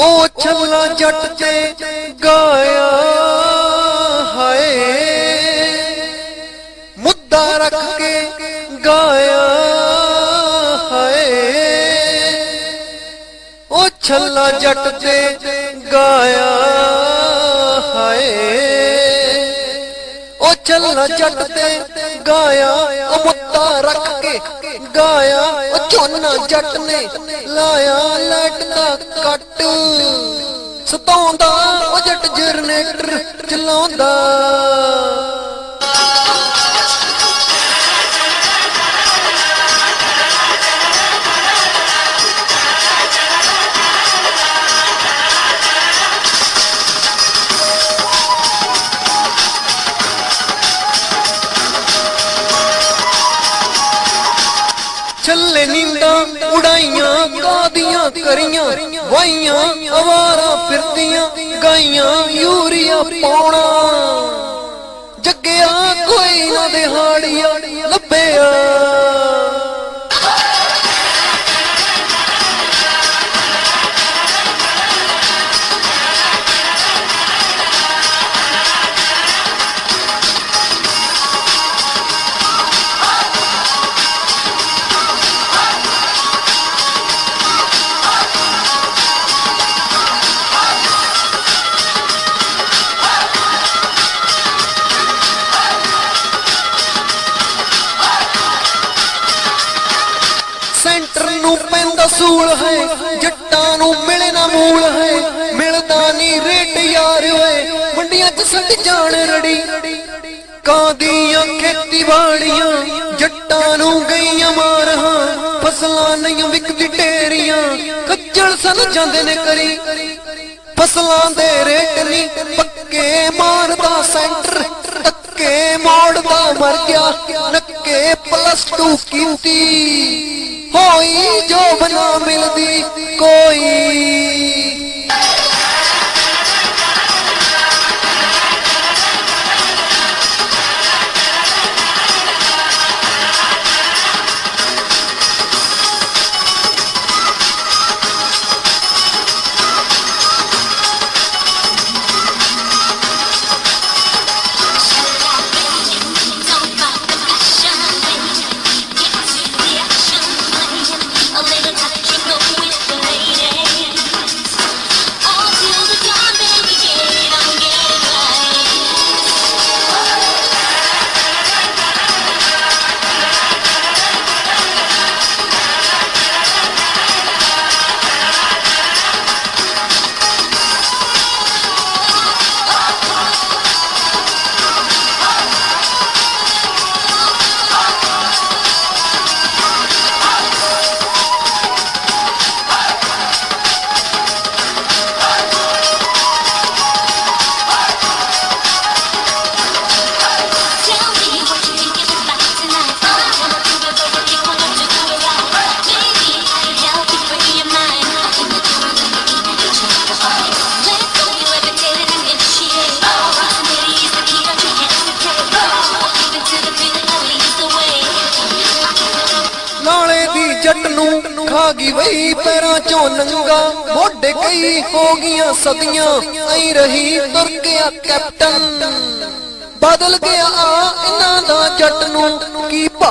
ਉਹ ਛੱਲਾ ਜੱਟ ਤੇ ਗਾਇਆ ਹਾਏ। ਮੁੱਦਾ ਰੱਖ ਕੇ ਗਾਇਆ ਹਾਏ। ਉਹ ਛੱਲਾ ਜੱਟ ਤੇ ਗਾਇਆ ਹਾਏ। ਉਹ ਛੱਲਾ ਜੱਟ ਤੇ ਗਾਇਆ, ਉਹ ਮੁੱਦਾ ਰੱਖ ਕੇ ਗਾਇਆ ਉਹ ਝੋਨਾ ਜੱਟ ਨੇ ਲਾਇਆ ਲੈਟ ਦਾ ਕੱਟ। ਸਤਾਉਂਦਾ, ਉਹ ਜੱਟ ਜਰਨੇਟਰ ਚਲਾਉਂਦਾ। ਛੱਲੇ ਨੀਂਦਾਂ ਉਡਾਈਆਂ, ਕਾਦੀਆਂ ਕਰੀਆਂ ਵਾਈਆਂ ਅਵਾਰਾ ਫਿਰਦੀਆਂ, ਗਾਈਆਂ, ਯੂਰੀਆ ਪਾਉਣਾ। ਜੱਗਿਆ ਕੋਈ ਨਾ ਦਿਹਾੜੀਆਂ, ਲੱਭਿਆ। ਪੈਂਦਾ ਹੈ, ਜੱਟਾਂ ਨੂੰ ਮਿਲਣਾ ਨਾ ਮੂਲ ਹੈ, ਮਿਲਦਾ ਨਹੀਂ ਰੇਟ ਯਾਰ ਓਏ, ਮੰਡੀਆਂ 'ਚ ਸੱਟ ਜਾਣ ਰੜੀ। ਕਾਦੀਆਂ ਖੇਤੀਬਾੜੀਆਂ, ਜੱਟਾਂ ਨੂੰ ਗਈਆਂ ਮਾਰਾਂ ਫਸਲਾਂ ਨਹੀਂ ਵਿਕਦੀ ਢੇਰੀਆਂ ਖੱਜਲ ਸਨ ਜਾਂਦੇ ਨੇ ਕਰੀ। ਫਸਲਾਂ ਦੇ ਰੇਟ ਨਹੀਂ, ਪੱਕੇ ਮਾਰਦਾ ਸੈਂਟਰ, ਧੱਕੇ ਮੋੜਦਾ ਮਰ ਗਿਆ, ਨੱਕੇ ਪਲੱਸ 2 ਕੀਤੀ। ਹੋਈ ਜੋਬ ਨਾ ਮਿਲਦੀ ਕੋਈ ਜੱਟ ਨੂੰ ਖਾ ਗਈ ਵਈ, ਪੈਰਾਂ ਚੋਂ ਨੰਗਾ। ਮੋਢੇ ਕਈ ਹੋ ਗਈਆਂ ਸਦੀਆਂ, ਐਂ ਰਹੀ ਤੁਰ ਗਿਆ ਕੈਪਟਨ। ਬਦਲ ਗਿਆ ਇਹਨਾਂ ਦਾ ਜੱਟ ਨੂੰ, ਕੀ ਭਾ